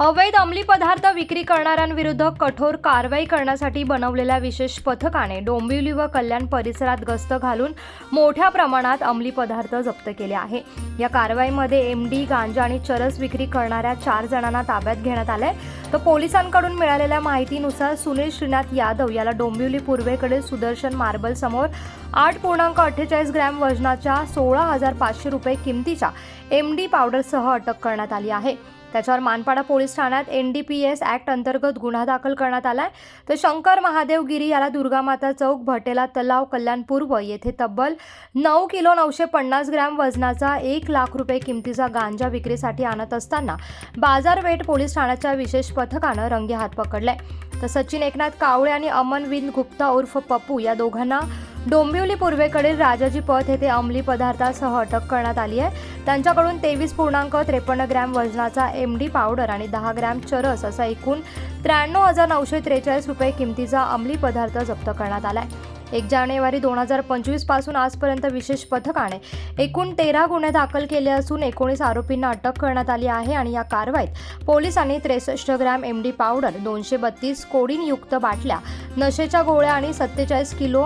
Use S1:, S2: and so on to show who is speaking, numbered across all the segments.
S1: अवैध अंमली पदार्थ विक्री करणाऱ्यांविरुद्ध कठोर कारवाई करण्यासाठी बनवलेल्या विशेष पथकाने डोंबिवली व कल्याण परिसरात गस्त घालून मोठ्या प्रमाणात अंमली पदार्थ जप्त केले आहे. या कारवाईमध्ये एम डी गांजा आणि चरस विक्री करणाऱ्या चार जणांना ताब्यात घेण्यात आलंय. तर पोलिसांकडून मिळालेल्या माहितीनुसार सुनील श्रीनाथ यादव याला डोंबिवली पूर्वेकडील सुदर्शन मार्बल समोर आठ पूर्णांक अठ्ठेचाळीस ग्रॅम वजनाच्या सोळा हजार पाचशे रुपये किमतीच्या एम डी पावडरसह अटक करण्यात आली आहे. त्याच्यावर मानपाडा पोलीस ठाण्यात N D P S act अंतर्गत गुन्हा दाखल करण्यात आला आहे तर शंकर महादेव गिरी याला दुर्गामाता चौक भटेला तलाव कल्याण पूर्व येथे तब्बल नऊ किलो नऊशे पन्नास ग्रॅम वजनाचा एक लाख रुपये किमतीचा गांजा विक्रीसाठी आणत असताना बाजारपेठ पोलीस ठाण्याच्या विशेष पथकानं रंगे हात पकडलाय. तर सचिन एकनाथ कावळे आणि अमन विन गुप्ता उर्फ पप्पू या दोघांना डोंबिवली पूर्वेकडील राजाजी पथ येथे अंमली पदार्थासह अटक करण्यात आली आहे. त्यांच्याकडून तेवीस पूर्णांक त्रेपन्न ग्रॅम वजनाचा एम डी पावडर आणि दहा ग्रॅम चरस असा एकूण त्र्याण्णव हजार नऊशे त्रेचाळीस रुपये किमतीचा अंमली पदार्थ जप्त करण्यात आला आहे एक जानेवारी दोन हजार पंचवीसपासून आजपर्यंत विशेष पथकाने एकूण तेरा गुन्हे दाखल केले असून एकोणीस आरोपींना अटक करण्यात आली आहे आणि या कारवाईत पोलिसांनी त्रेसष्ट ग्रॅम एम डी पावडर दोनशे बत्तीस कोडीनयुक्त बाटल्या नशेच्या गोळ्या आणि सत्तेचाळीस किलो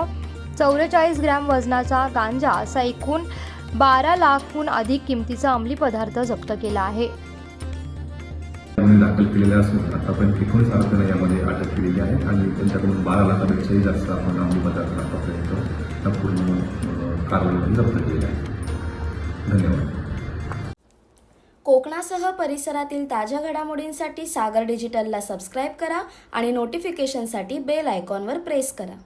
S1: चौवेचाळीस ग्रॅम वजनाचा गांजा असा एकूण बारा लाखहून अधिक किमतीचा अंमली पदार्थ जप्त केला आहे.
S2: दाखल केलेले असून आतापर्यंत एकोणीस आरोपींना यामध्ये अटक केलेली आहे आणि त्यांच्याकडून बारा लाखापेक्षाही जास्त आपण अंमली पदार्थ आतापर्यंत संपूर्ण अं, कारवाईमध्ये जप्त केलेली आहे. धन्यवाद.
S3: कोकणासह परिसरातील ताज्या घडामोडींसाठी सागर डिजिटलला सबस्क्राईब करा आणि नोटिफिकेशनसाठी बेल आयकॉनवर प्रेस करा.